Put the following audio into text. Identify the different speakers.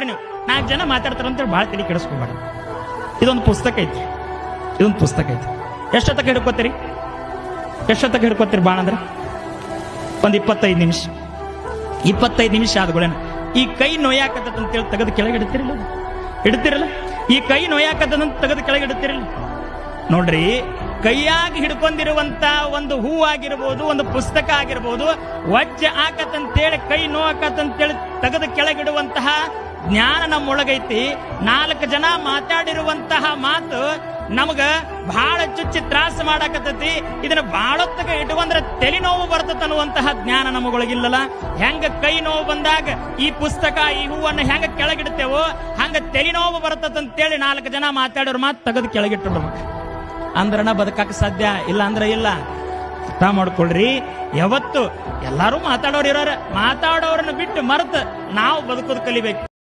Speaker 1: ಬಿಟ್ಬಿಡ್ರಿ ನೀವು. ನಾಲ್ಕು ಜನ ಮಾತಾಡ್ತಾರ ಅಂತೇಳಿ ಭಾಳ ತಲೆ ಕೆಡಿಸ್ಕೋಬೇಡ ಇದೊಂದು ಪುಸ್ತಕ ಐತಿ. ಇದೊಂದು ಪುಸ್ತಕ ಐತಿ. ಎಷ್ಟೊತ್ತಕ್ಕೆ ಹಿಡ್ಕೋತೀರಿ? ಎಷ್ಟೊತ್ತಕ್ಕೆ ಹಿಡ್ಕೋತೀರಿ ಬಾಣ ಅಂದ್ರೆ? ಒಂದು ಇಪ್ಪತ್ತೈದು ನಿಮಿಷ. ಇಪ್ಪತ್ತೈದು ನಿಮಿಷ ಆದ್ಗಳೇನ ಈ ಕೈ ನೋಯಾಕತ್ತದ ಅಂತೇಳಿ ತೆಗೆದು ಕೆಳಗೆ ಇಡ್ತಿರಲ್ಲ ಇಡ್ತಿರಲ್ಲ? ಈ ಕೈ ನೋಯಾಕತ್ತದಂತ ತೆಗೆದು ಕೆಳಗೆ ಇಡ್ತಿರಲ್ಲ? ನೋಡ್ರಿ, ಕೈಯಾಗಿ ಹಿಡ್ಕೊಂಡಿರುವಂತ ಒಂದು ಹೂ ಆಗಿರ್ಬೋದು, ಒಂದು ಪುಸ್ತಕ ಆಗಿರ್ಬೋದು, ವಜ್ಜ ಆಕತ್ತಂತೇಳಿ ಕೈ ನೋವಾಕತ್ತಂತೇಳಿ ತೆಗೆದು ಕೆಳಗಿಡುವಂತಹ ಜ್ಞಾನ ನಮ್ಮೊಳಗೈತಿ. ನಾಲ್ಕು ಜನ ಮಾತಾಡಿರುವಂತಹ ಮಾತು ನಮಗ ಬಹಳ ಚುಚ್ಚಿ ತ್ರಾಸ ಮಾಡಾಕತ್ತೈತಿ. ಇದನ್ನ ತಲೆ ನೋವು ಬರ್ತದ ಅನ್ನುವಂತಹ ಜ್ಞಾನ ನಮಗೊಳಗಿಲ್ಲಲ್ಲ? ಹೆಂಗ ಕೈ ನೋವು ಬಂದಾಗ ಈ ಪುಸ್ತಕ, ಈ ಹೂವನ್ನು ಹೆಂಗ ಕೆಳಗಿಡ್ತೇವೋ, ಹಂಗ ತಲೆನೋವು ಅಂತೇಳಿ ನಾಲ್ಕು ಜನ ಮಾತಾಡೋರು ಮಾತು ತೆಗೆದು ಕೆಳಗಿಟ್ಟಿಡ್ಬೇಕು ಅಂದ್ರನ ಬದುಕಕ್ಕೆ ಸಾಧ್ಯ ಇಲ್ಲ ಅಂದ್ರೆ ಇಲ್ಲ. ಅರ್ಥ ಮಾಡ್ಕೊಳ್ರಿ. ಯಾವತ್ತು ಎಲ್ಲಾರು ಮಾತಾಡೋರು ಇರೋರ ಮಾತಾಡೋರನ್ನ ಬಿಟ್ಟು ಮರೆತು ನಾವು ಬದುಕೋದು ಕಲಿಬೇಕು.